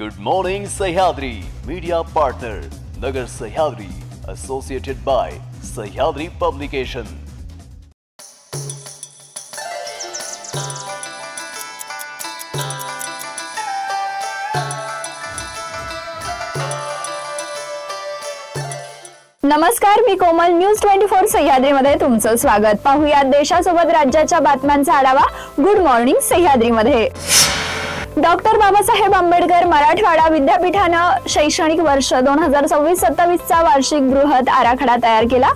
Good morning Sahyadri media partner Nagar Sahyadri associated by Sahyadri publication नमस्कार मी Komal. News twenty four सह्याद्रीमध्ये तुमचं स्वागत. पाहूया देशासोबत राज्याच्या बातम्यांचा आढावा. गुड मॉर्निंग सह्याद्रीमध्ये. डॉक्टर बाबासाहेब आंबेडकर मराठवाडा विद्यापीठानं शैक्षणिक वर्ष दोन हजार सव्वीस सत्तावीसचा वार्षिक बृहत आराखडा तयार केला.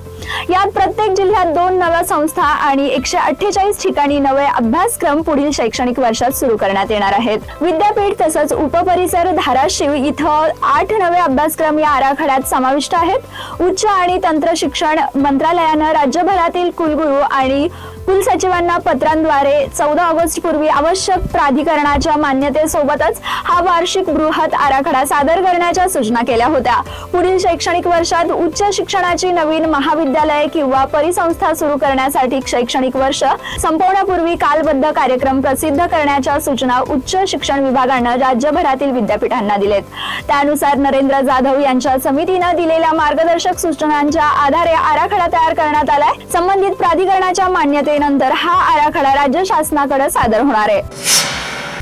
यात प्रत्येक जिल्ह्यात दोन नव्या संस्था आणि एकशे अठ्ठेचाळीस ठिकाणी नवे अभ्यासक्रम पुढील शैक्षणिक वर्षात सुरू करण्यात येणार आहेत. विद्यापीठ तसंच उपपरिसर धाराशिव इथं आठ नवे अभ्यासक्रम या आराखड्यात समाविष्ट आहेत. उच्च आणि तंत्र शिक्षण मंत्रालयानं राज्यभरातील कुलगुरू आणि कुलसचिवांना पत्रांद्वारे चौदा ऑगस्ट पूर्वी आवश्यक प्राधिकरणाच्या मान्यतेसोबतच हा वार्षिक बृहत आराखडा सादर करण्याच्या सूचना केल्या होत्या. पुढील शैक्षणिक वर्षात उच्च शिक्षणाची नवीन महाविद्यालय किंवा परिसंस्था सुरू करण्यासाठी शैक्षणिक वर्ष संपवण्यापूर्वी कालबद्ध कार्यक्रम प्रसिद्ध करण्याच्या सूचना उच्च शिक्षण विभागानं राज्यभरातील विद्यापीठांना दिलेत. त्यानुसार नरेंद्र जाधव यांच्या समितीनं दिलेल्या मार्गदर्शक सूचनांच्या आधारे आराखडा तयार करण्यात आलाय. संबंधित प्राधिकरणाच्या मान्यते मान्यतेनंतर हा आराखडा राज्य शासनाकडे सादर होणार आहे.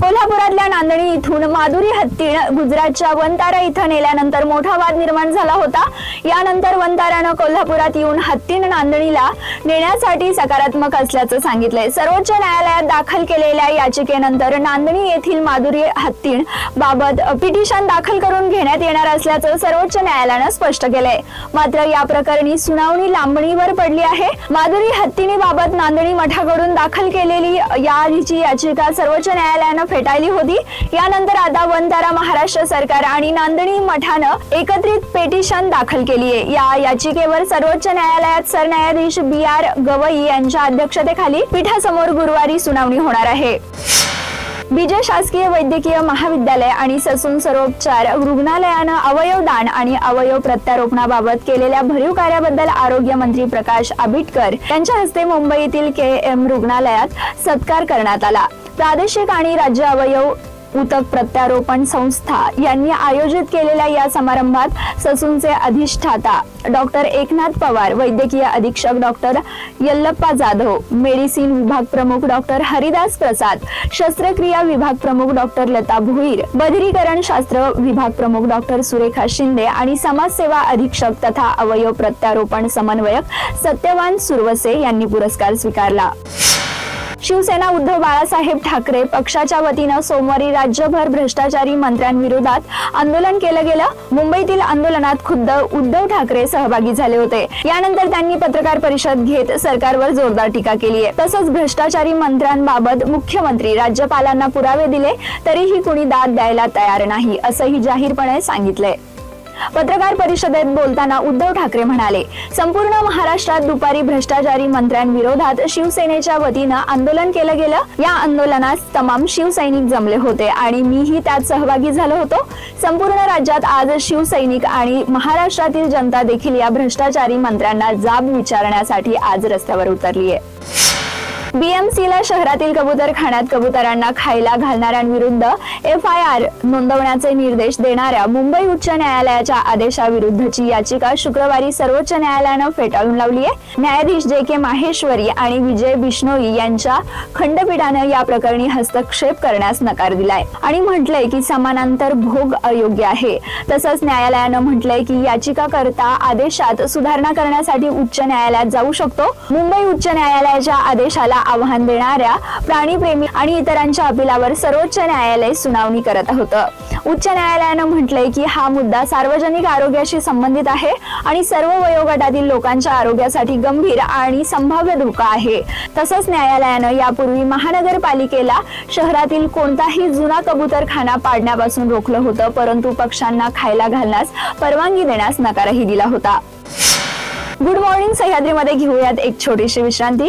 कोल्हापुरातल्या नांदणी इथून माधुरी हत्ती गुजरातच्या वनतारा इथं नेल्यानंतर मोठा वाद निर्माण झाला होता. यानंतर वनतारानं कोल्हापुरात येऊन हत्तीन नांदणीला नेण्यासाठी सकारात्मक असल्याचं सांगितलंय. सर्वोच्च न्यायालयात दाखल केलेल्या याचिकेनंतर नांदणी येथील माधुरी हत्तीण बाबत पिटिशन दाखल करून घेण्यात येणार असल्याचं सर्वोच्च न्यायालयानं स्पष्ट केलंय. मात्र या प्रकरणी सुनावणी लांबणीवर पडली आहे. माधुरी हत्तीणी बाबत नांदणी मठाकडून दाखल केलेली याची याचिका सर्वोच्च न्यायालयानं फेटाळली होती. यानंतर आता वनतारा महाराष्ट्र सरकार आणि नांदणी मठानं एकत्रित पेटिशन दाखल केली आहे या याचिकेवर सर्वोच्च न्यायालयात सरन्यायाधीश बी आर गवई यांच्या अध्यक्षतेखाली पीठासमोर गुरुवारी सुनावणी होणार आहे. विजय शासकीय वैद्यकीय महाविद्यालय आणि ससून सरोपचार रुग्णालयानं अवयव दान आणि अवयव प्रत्यारोपणाबाबत केलेल्या भरीव कार्याबद्दल आरोग्य मंत्री प्रकाश आबिटकर यांच्या हस्ते मुंबईतील के एम रुग्णालयात सत्कार करण्यात आला. प्रादेशिक आणि राज्य अवयव उतक प्रत्यारोपण संस्था यांनी आयोजित केलेल्या या समारंभात ससूनचे अधिष्ठाता डॉक्टर एकनाथ पवार वैद्यकीय अधीक्षक डॉक्टर यल्लप्पा जाधव मेडिसिन विभाग प्रमुख डॉक्टर हरिदास प्रसाद शस्त्रक्रिया विभाग प्रमुख डॉक्टर लता भुईर बधिरीकरण शास्त्र विभाग प्रमुख डॉक्टर सुरेखा शिंदे आणि समाजसेवा अधीक्षक तथा अवयव प्रत्यारोपण समन्वयक सत्यवान सुरवसे यांनी पुरस्कार स्वीकारला. शिवसेना उद्धव बाळासाहेब ठाकरे पक्षाच्या वतीनं सोमवारी राज्यभर भ्रष्टाचारी मंत्र्यांविरोधात आंदोलन केलं गेलं. मुंबईतील आंदोलनात खुद्द उद्धव ठाकरे सहभागी झाले होते. यानंतर त्यांनी पत्रकार परिषद घेत सरकारवर जोरदार टीका केली आहे. तसंच भ्रष्टाचारी मंत्र्यांबाबत मुख्यमंत्री राज्यपालांना पुरावे दिले तरीही कुणी दाद द्यायला तयार नाही असंही जाहीरपणे सांगितलंय. पत्रकार परिषदेत बोलताना उद्धव ठाकरे म्हणाले संपूर्ण महाराष्ट्रात दुपारी भ्रष्टाचारी मंत्र्यांविरोधात शिवसेनेच्या वतीनं आंदोलन केलं गेलं. या आंदोलनात तमाम शिवसैनिक जमले होते आणि मीही त्यात सहभागी झालो होतो. संपूर्ण राज्यात आज शिवसैनिक आणि महाराष्ट्रातील जनता देखील या भ्रष्टाचारी मंत्र्यांना जाब विचारण्यासाठी आज रस्त्यावर उतरली आहे बीएमसीला शहरातील कबुतरखान्यात कबुतरांना खायला घालणाऱ्यांविरुद्ध एफ आय आर नोंदवण्याचे निर्देश देणाऱ्या मुंबई उच्च न्यायालयाच्या आदेशाविरुद्धची याचिका शुक्रवारी सर्वोच्च न्यायालयानं फेटाळून लावली आहे. न्यायाधीश जे के माहेश्वरी आणि विजय बिश्नोई यांच्या खंडपीठानं या प्रकरणी हस्तक्षेप करण्यास नकार दिलाय आणि म्हटलंय की समानांतर भोग अयोग्य आहे. तसंच न्यायालयानं म्हटलंय की याचिकाकर्ता आदेशात सुधारणा करण्यासाठी उच्च न्यायालयात जाऊ शकतो. मुंबई उच्च न्यायालयाच्या आदेशाला आव्हान देणाऱ्या प्राणीप्रेमी आणि इतरांच्या अपिलावर सर्वोच्च न्यायालय सुनावणी करत होतं. उच्च न्यायालयानं म्हटलंय की हा मुद्दा सार्वजनिक आरोग्याशी संबंधित आहे आणि सर्व वयोगटातील लोकांच्या आरोग्यासाठी गंभीर आणि संभाव्य धोका आहे. तसंच न्यायालयानं यापूर्वी महानगरपालिकेला शहरातील कोणताही जुना कबूतरखाना पाडण्यापासून रोखलं होतं परंतु पक्ष्यांना खायला घालण्यास परवानगी देण्यास नकारही दिला होता. गुड मॉर्निंग सह्याद्रीमध्ये घेऊयात एक छोटीशी विश्रांती.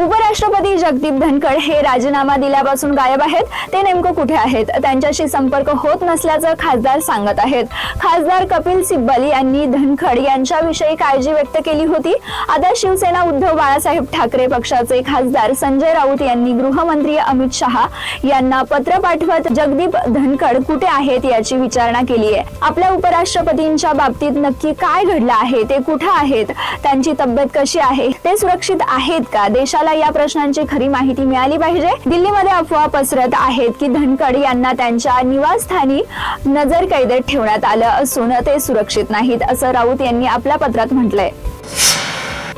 उपराष्ट्रपती जगदीप धनखड हे राजीनामा दिल्यापासून गायब आहेत. ते नेमकं कुठे आहेत? त्यांच्याशी संपर्क होत नसल्याचं खासदार सांगत आहेत. खासदार कपिल सिब्बल यांनी धनखड यांच्याविषयी काळजी व्यक्त केली होती. आता शिवसेना उद्धव बाळासाहेब ठाकरे पक्षाचे खासदार संजय राऊत यांनी गृहमंत्री अमित शहा यांना पत्र पाठवत जगदीप धनखड कुठे आहेत याची विचारणा केली आहे. आपल्या उपराष्ट्रपतींच्या बाबतीत नक्की काय घडलं आहे? ते कुठे आहेत? त्यांची तब्येत कशी आहे? ते सुरक्षित आहेत का? देशाला या प्रश्नांची खरी माहिती मिळाली पाहिजे. दिल्लीमध्ये अफवा पसरत आहेत की धनखड यांना त्यांच्या निवासस्थानी नजर कैदेत ठेवण्यात आलं असून ते सुरक्षित नाहीत असं राऊत यांनी आपल्या पत्रात म्हटलंय.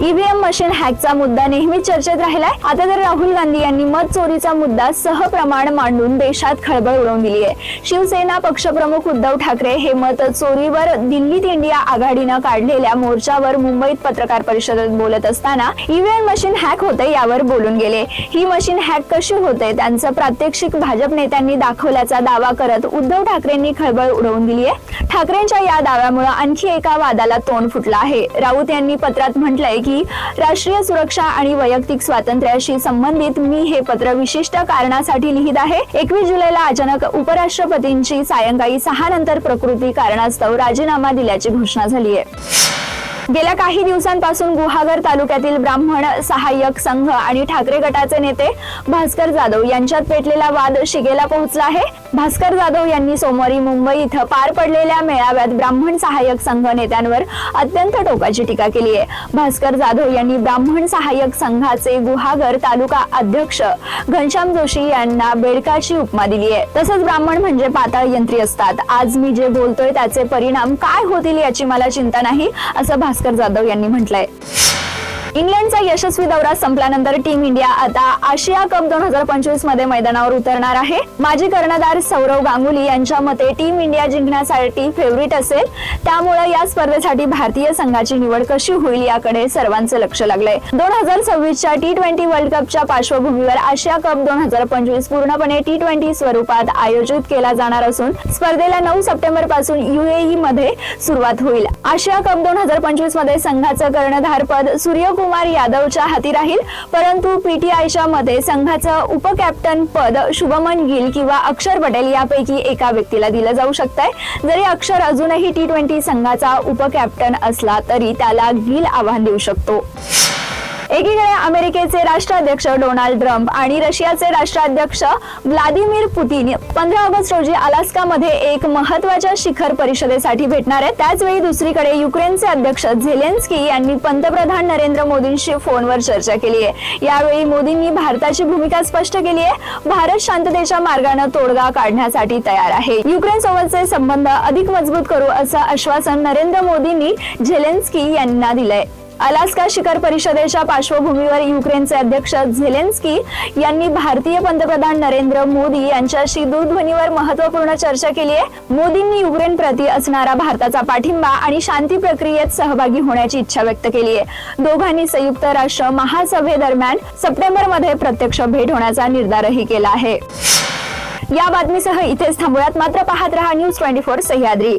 ईव्हीएम मशीन हॅकचा मुद्दा नेहमी चर्चेत राहिलाय. आता तर राहुल गांधी यांनी मत चोरीचा मुद्दा सहप्रमाण मांडून देशात खळबळ उडवून दिली आहे शिवसेना पक्षप्रमुख उद्धव ठाकरे हे मत चोरीवर दिल्लीत इंडिया आघाडीनं काढलेल्या मोर्चावर मुंबईत पत्रकार परिषदेत बोलत असताना ईव्हीएम मशीन हॅक होते यावर बोलून गेले. ही मशीन हॅक कशी होते त्यांचं प्रात्यक्षिक भाजप नेत्यांनी दाखवल्याचा दावा करत उद्धव ठाकरेंनी खळबळ उडवून दिली आहे ठाकरेंच्या या दाव्यामुळे आणखी एका वादाला तोंड फुटलं आहे. राऊत यांनी पत्रात म्हटलंय की की राष्ट्रीय सुरक्षा आणि वैयक्तिक स्वातंत्र्याशी संबंधित मी हे पत्र विशिष्ट कारणासाठी लिहित आहे. एकवीस जुलैला अचानक उपराष्ट्रपतींची सायंकाळी सहा नंतर प्रकृती कारणास्तव राजीनामा दिल्याची घोषणा झाली आहे. गेल्या काही दिवसांपासून गुहागर तालुक्यातील ब्राह्मण सहाय्यक संघ आणि ठाकरे गटाचे नेते भास्कर जाधव यांच्यात पेटलेला वाद शिगेला पोहोचला आहे. भास्कर जाधव यांनी सोमवारी मुंबई इथं पार पडलेल्या मेळाव्यात ब्राह्मण सहाय्यक संघ नेत्यांवर अत्यंत टोकाची टीका केली आहे. भास्कर जाधव यांनी ब्राह्मण सहाय्यक संघाचे गुहागर तालुका अध्यक्ष घनश्याम जोशी यांना बेडकाची उपमा दिली आहे. तसंच ब्राह्मण म्हणजे पाताळ यंत्री असतात. आज मी जे बोलतोय त्याचे परिणाम काय होतील याची मला चिंता नाही असं भास्कर जाधव यांनी म्हटलंय. इंग्लंडचा यशस्वी दौरा संपल्यानंतर टीम इंडिया आता आशिया कप दोन हजार पंचवीसमध्ये मैदानावर उतरणार आहे. माजी कर्णधार सौरव गांगुली यांच्या मते टीम इंडिया जिंकण्यासाठी फेवरिट असेल. त्यामुळे या स्पर्धेसाठी भारतीय संघाची निवड कशी होईल याकडे सर्वांचे लक्ष लागलंय. दोन हजार सव्वीसच्या टी ट्वेंटी वर्ल्ड कपच्या पार्श्वभूमीवर आशिया कप दोन हजार पंचवीस पूर्णपणे टी ट्वेंटी स्वरूपात आयोजित केला जाणार असून स्पर्धेला नऊ सप्टेंबरपासून युएई मध्ये सुरुवात होईल. आशिया कप दोन हजार पंचवीसमध्ये संघाचं कर्णधार पद कुमार यादवच्या हाती राहील. परंतु पीटीआयच्या मध्ये संघाचं उपकॅप्टन पद शुभमन गिल किंवा अक्षर पटेल यापैकी एका व्यक्तीला दिलं जाऊ शकतंय. जरी अक्षर अजूनही टी ट्वेंटी संघाचा उपकॅप्टन असला तरी त्याला गिल आव्हान देऊ शकतो. एकीकडे अमेरिकेचे राष्ट्राध्यक्ष डोनाल्ड ट्रम्प आणि रशियाचे राष्ट्राध्यक्ष व्लादिमीर पुतीन पंधरा ऑगस्ट रोजी अलास्कामध्ये एक महत्त्वाच्या शिखर परिषदेसाठी भेटणार आहेत. त्याचवेळी दुसरीकडे युक्रेनचे अध्यक्ष झेलेन्स्की यांनी पंतप्रधान नरेंद्र मोदींशी फोनवर चर्चा केली आहे. यावेळी मोदींनी भारताची भूमिका स्पष्ट केली आहे. भारत शांततेच्या मार्गाने तोडगा काढण्यासाठी तयार आहे. युक्रेन सोबतचे संबंध अधिक मजबूत करू असं आश्वासन नरेंद्र मोदींनी झेलेन्स्की यांना दिलंय. अलास्का शिखर परिषदेच्या पार्श्वभूमीवर युक्रेनचे अध्यक्ष झेलेन्स्की यांनी भारतीय पंतप्रधान नरेंद्र मोदी यांच्याशी दूरध्वनीवर महत्त्वपूर्ण चर्चा केली आहे. मोदींनी युक्रेन प्रती असणारा भारताचा पाठिंबा आणि शांती प्रक्रियेत सहभागी होण्याची इच्छा व्यक्त केली आहे. दोघांनी संयुक्त राष्ट्र महासभेदरम्यान सप्टेंबरमध्ये प्रत्यक्ष भेट होण्याचा निर्धारही केला आहे. या बातमीसह इथेच थांबूयात. मात्र पाहत रहा न्यूज ट्वेंटी फोर सह्याद्री.